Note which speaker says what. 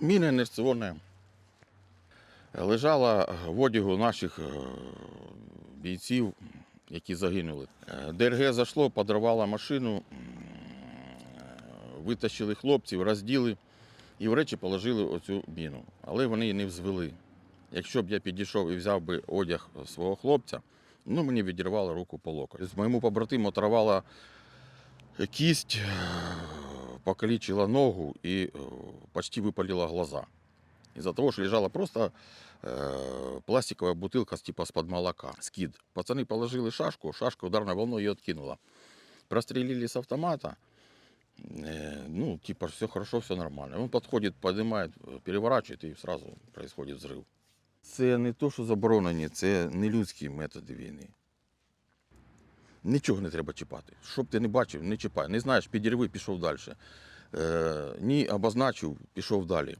Speaker 1: Міна інерціонна. Лежала в одягу наших е, бійців, які загинули. Е, ДРГ зайшло, подорвало машину, витащили хлопців, розділи і в речі положили оцю міну. Але вони її не взвели. Якщо б я підійшов і взяв би одяг свого хлопця, ну мені відірвало руку по локоть. Моєму побратиму оторвала кість, е, покалічила ногу і е, почти випалила глаза. Из-за того, что лежала просто э, пластиковая бутылка с типа с-под молока, скид. Пацаны положили шашку, шашка ударной волной ее откинула. Прострелили с автомата, э, ну, типа, все хорошо, все нормально. Он подходит, поднимает, э, переворачивает, и сразу происходит взрыв. Це не то, що заборонені, це не людські методи війни. Нічого не треба чіпати. Щоб ти не бачив, не чіпай. Не знаєш, підірви, пішов далі. Е, ні, обозначив, пішов далі.